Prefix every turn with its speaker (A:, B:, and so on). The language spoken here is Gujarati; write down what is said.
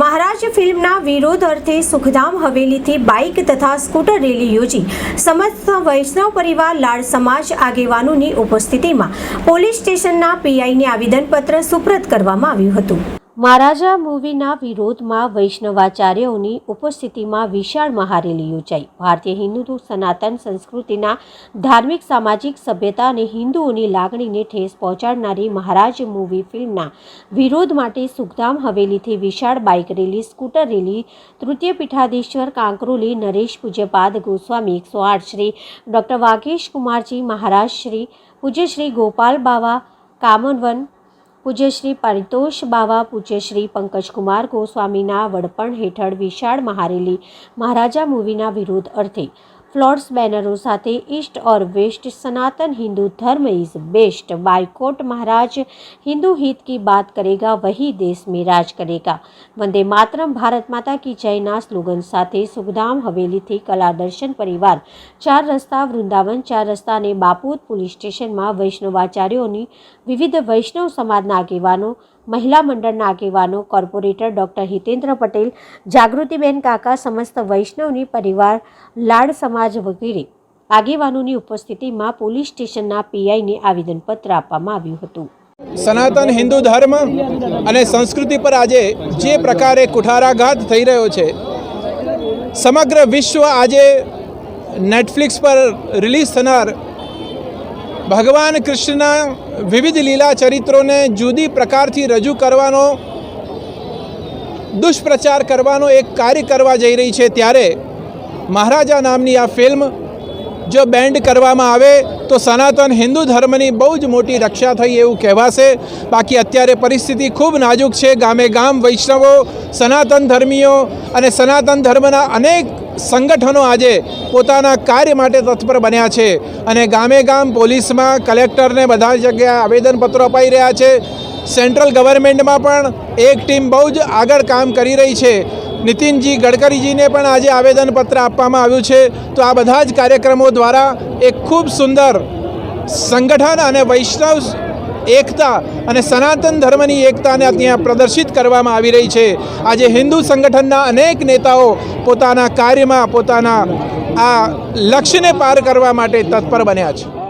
A: મહારાજ ફિલ્મના વિરોધ અર્થે સુખધામ હવેલીથી બાઇક તથા સ્કૂટર રેલી યોજી. સમસ્ત વૈષ્ણવ પરિવાર લાડ સમાજ આગેવાનોની ઉપસ્થિતિમાં પોલીસ સ્ટેશનના પીઆઈને આવેદનપત્ર સુપ્રત કરવામાં આવ્યું હતું. મહારાજા મૂવીના વિરોધમાં વૈષ્ણવાચાર્યોની ઉપસ્થિતિમાં વિશાળ મહારેલી યોજાઈ. ભારતીય હિન્દુ સનાતન સંસ્કૃતિના ધાર્મિક સામાજિક સભ્યતા અને હિન્દુઓની લાગણીને ઠેસ પહોંચાડનારી મહારાજ મૂવી ફિલ્મના વિરોધ માટે સુખધામ હવેલીથી વિશાળ બાઇક રેલી, સ્કૂટર રેલી, તૃતીય પીઠાધીશ્વર, કાંકરોલી, નરેશ પૂજ્યપાદ ગોસ્વામી એકસો આઠ, શ્રી ડૉક્ટર વાઘેશ કુમારજી મહારાજ, શ્રી પૂજ્ય શ્રી ગોપાલ બાવા, કામનવન પૂજ્ય શ્રી પરિતોષ બાવા, પૂજ્ય શ્રી પંકજકુમાર ગોસ્વામીના વડપણ હેઠળ વિશાળ મહારેલી મહારાજા મૂવીના વિરોધ અર્થે ફ્લોર્સ બેનરો સાથે East or west Sanatan Hindu Dharma is best. Boycott Maharaj Hindu હિત કી બાત કરેગા, વહી દેશ મેં રાજ કરેગા. વંદે માતરમ, ભારત માતા કી જયના સ્લોગન સાથે સુખધામ હવેલીથી કલા દર્શન પરિવાર. ચાર રસ્તા, વૃંદાવન ચાર રસ્તા અને બાપોદ પોલીસ સ્ટેશનમાં વૈષ્ણવાચાર્યોની વિવિધ વૈષ્ણવ સમાજના આગેવાનો મહિલા મંડળના આગેવાનો, કોર્પોરેટર ડૉક્ટર હિતેન્દ્ર પટેલ, જાગૃતિબેન કાકા સમસ્ત વૈષ્ણવની પરિવાર, લાડ સમાજ વગેરે આગેવાનોની ઉપસ્થિતિમાં પોલીસ સ્ટેશનના પીઆઈને આવેદનપત્ર આપવામાં આવ્યું હતું.
B: સનાતન હિન્દુ ધર્મ અને સંસ્કૃતિ પર આજે જે પ્રકારે કુઠારાઘાત થઈ રહ્યો છે, સમગ્ર વિશ્વ આજે નેટફ્લિક્સ પર રિલીઝ થનાર ભગવાન કૃષ્ણના વિવિધ લીલા ચરિત્રોને જુદી પ્રકારથી રજૂ કરવાનો, દુષ્પ્રચાર કરવાનો એક કાર્ય કરવા જઈ રહી છે. ત્યારે મહારાજા નામની આ ફિલ્મ જો બેન્ડ કરવામાં આવે, તો સનાતન હિન્દુ ધર્મની બહુ જ મોટી રક્ષા થઈ એવું કહેવાશે. બાકી અત્યારે પરિસ્થિતિ ખૂબ નાજુક છે. ગામે ગામ વૈષ્ણવો, સનાતન ધર્મીઓ અને સનાતન ધર્મના અનેક સંગઠનો આજે પોતાના કાર્ય માટે તત્પર બન્યા છે અને ગામે ગામ પોલીસમાં કલેક્ટરને બધા જગ્યાએ આવેદનપત્રો અપાઈ રહ્યા છે. સેન્ટ્રલ ગવર્મેન્ટમાં પણ એક ટીમ બહુ જ આગળ કામ કરી રહી છે. નીતિનજી ગડકરીજીને પણ આજે આવેદનપત્ર આપવામાં આવ્યું છે. તો આ બધા જ કાર્યક્રમો દ્વારા એક ખૂબ સુંદર સંગઠન અને વૈષ્ણવ એકતા અને સનાતન ધર્મની એકતાને ત્યાં પ્રદર્શિત કરવામાં આવી રહી છે. આજે હિન્દુ સંગઠનના અનેક નેતાઓ પોતાના કાર્યમાં પોતાના આ લક્ષ્યને પાર કરવા માટે તત્પર બન્યા છે.